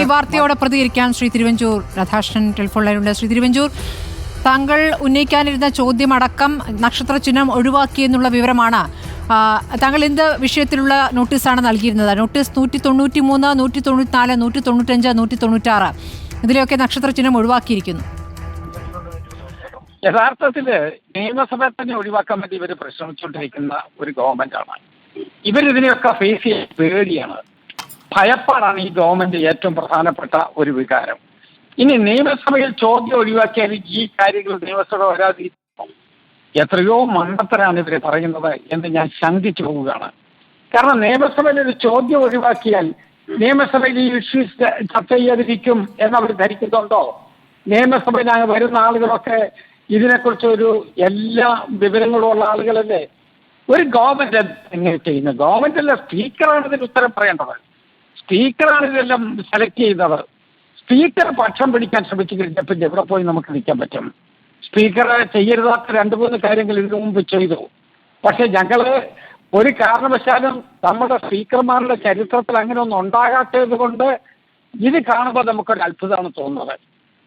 ഈ വാർത്തയോടെ പ്രതികരിക്കാൻ ശ്രീ തിരുവഞ്ചൂർ രാധാകൃഷ്ണൻ ടെലിഫോൺ ലൈനുണ്ട് ശ്രീ തിരുവഞ്ചൂർ താങ്കൾ ഉന്നയിക്കാനിരുന്ന ചോദ്യമടക്കം നക്ഷത്ര ചിഹ്നം ഒഴിവാക്കി എന്നുള്ള വിവരമാണ് താങ്കൾ എന്ത് വിഷയത്തിലുള്ള നോട്ടീസാണ് നൽകിയിരുന്നത്? നോട്ടീസ് നൂറ്റി തൊണ്ണൂറ്റി മൂന്ന് നൂറ്റി തൊണ്ണൂറ്റിനാല് നൂറ്റി തൊണ്ണൂറ്റഞ്ച് നൂറ്റി തൊണ്ണൂറ്റാറ് ഇതിലെയൊക്കെ നക്ഷത്ര ചിഹ്നം ഒഴിവാക്കിയിരിക്കുന്നു. യഥാർത്ഥത്തിൽ നിയമസഭയെ തന്നെ ഒഴിവാക്കാൻ വേണ്ടി ഇവർ പരിശ്രമിച്ചുകൊണ്ടിരിക്കുന്ന ഒരു ഗവൺമെന്റാണ്. ഇവരിതിനെയൊക്കെ ഫേസ് ചെയ്യാൻ പേടിയാണ്. ഭയപ്പാടാണ് ഈ ഗവൺമെന്റ് ഏറ്റവും പ്രധാനപ്പെട്ട ഒരു വികാരം. ഇനി നിയമസഭയിൽ ചോദ്യം ഒഴിവാക്കിയാൽ ഈ കാര്യങ്ങൾ നിയമസഭ വരാതിരിക്കുമോ എത്രയോ മണ്ടത്തരാണ് ഇവർ പറയുന്നത് എന്ന് ഞാൻ ശങ്കിച്ചു പോവുകയാണ്. കാരണം നിയമസഭയിൽ ഒരു ചോദ്യം ഒഴിവാക്കിയാൽ നിയമസഭയിൽ ഈ ഇഷ്യൂസ് ചർച്ച ചെയ്യാതിരിക്കും എന്നവർ ധരിക്കുന്നുണ്ടോ? നിയമസഭയിൽ വരുന്ന ആളുകളൊക്കെ ഇതിനെക്കുറിച്ച് ഒരു എല്ലാ വിവരങ്ങളും ഉള്ള ആളുകളല്ലേ? ഒരു ഗവൺമെന്റ് എങ്ങനെ ചെയ്യുന്നത് ഗവൺമെന്റ് അല്ല സ്പീക്കറാണ് ഇതിന് ഉത്തരം പറയേണ്ടത്. സ്പീക്കറാണ് ഇതെല്ലാം സെലക്ട് ചെയ്തവർ സ്പീക്കർ പക്ഷം പിടിക്കാൻ ശ്രമിച്ചു കഴിഞ്ഞാൽ പിന്നെ എവിടെ പോയി നമുക്ക് നിൽക്കാൻ പറ്റും? സ്പീക്കർ ചെയ്യരുതാത്ത രണ്ട് മൂന്ന് കാര്യങ്ങൾ ഇതിനു മുമ്പ് ചെയ്തു. പക്ഷെ ഞങ്ങൾ ഒരു കാരണവശാലും നമ്മുടെ സ്പീക്കർമാരുടെ ചരിത്രത്തിൽ അങ്ങനെ ഒന്നും ഉണ്ടാകാത്തത് കൊണ്ട് ഇത് കാണുമ്പോൾ നമുക്കൊരു അത്ഭുതമാണ് തോന്നുന്നത്.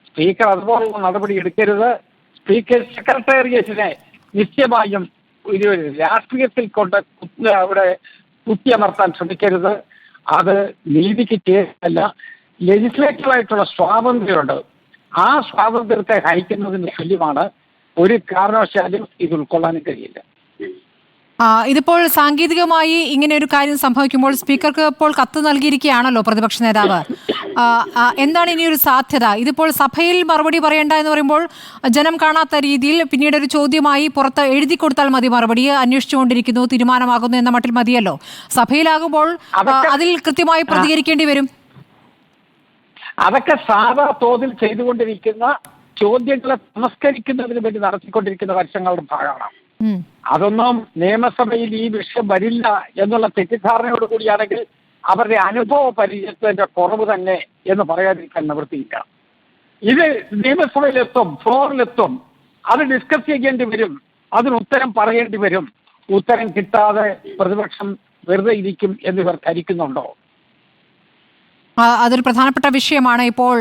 സ്പീക്കർ അതുപോലുള്ള നടപടി എടുക്കരുത്. സ്പീക്കർ സെക്രട്ടേറിയറ്റിനെ നിശ്ചയമായും ഒരു രാഷ്ട്രീയത്തിൽ കൊണ്ട് അവിടെ കുത്തിയമർത്താൻ ശ്രമിക്കരുത്. അത് നീതിക്ക് ചേരല്ല ലെജിസ്ലേറ്റീവായിട്ടുള്ള സ്വാതന്ത്ര്യമുണ്ട്. ആ സ്വാതന്ത്ര്യത്തെ ഹനിക്കുന്നതിന് തുല്യമാണ് ഒരു കാരണവശാലും ഇത് ഉൾക്കൊള്ളാനും കഴിയില്ല. ഇതിപ്പോൾ സാങ്കേതികമായി ഇങ്ങനെ ഒരു കാര്യം സംഭവിക്കുമ്പോൾ സ്പീക്കർക്ക് ഇപ്പോൾ കത്ത് നൽകിയിരിക്കുകയാണല്ലോ പ്രതിപക്ഷ നേതാവ്. എന്താണ് ഇനിയൊരു സാധ്യത? ഇതിപ്പോൾ സഭയിൽ മറുപടി പറയേണ്ട എന്ന് പറയുമ്പോൾ ജനം കാണാത്ത രീതിയിൽ പിന്നീട് ഒരു ചോദ്യമായി പുറത്ത് എഴുതി കൊടുത്താൽ മതി മറുപടി. അന്വേഷിച്ചുകൊണ്ടിരിക്കുന്നു തീരുമാനമാകുന്നു എന്ന മട്ടിൽ മതിയല്ലോ. സഭയിലാകുമ്പോൾ അതിൽ കൃത്യമായി പ്രതികരിക്കേണ്ടി വരും. അതൊക്കെ സാധാ തോതിൽ ചെയ്തുകൊണ്ടിരിക്കുന്ന ചോദ്യങ്ങളെ നമസ്കരിക്കുന്നതിന് വേണ്ടി നടത്തിക്കൊണ്ടിരിക്കുന്ന വർഷങ്ങളുടെ ഭാഗമാണ്. അതൊന്നും നിയമസഭയിൽ ഈ വിഷയം വരില്ല എന്നുള്ള തെറ്റിദ്ധാരണയോട് കൂടിയാണെങ്കിൽ അവരുടെ അനുഭവ പരിചയത്തിന്റെ കുറവ് തന്നെ എന്ന് പറയാതിരിക്കാൻ നിവൃത്തിയില്ല. ഇത് നിയമസഭയിലെത്തും ഫ്ലോറിലെത്തും അത് ഡിസ്കസ് ചെയ്യേണ്ടി വരും അതിന് ഉത്തരം പറയേണ്ടി വരും. ഉത്തരം കിട്ടാതെ പ്രതിപക്ഷം വെറുതെ ഇരിക്കും എന്നിവർ ധരിക്കുന്നുണ്ടോ? അതൊരു പ്രധാനപ്പെട്ട വിഷയമാണ് ഇപ്പോൾ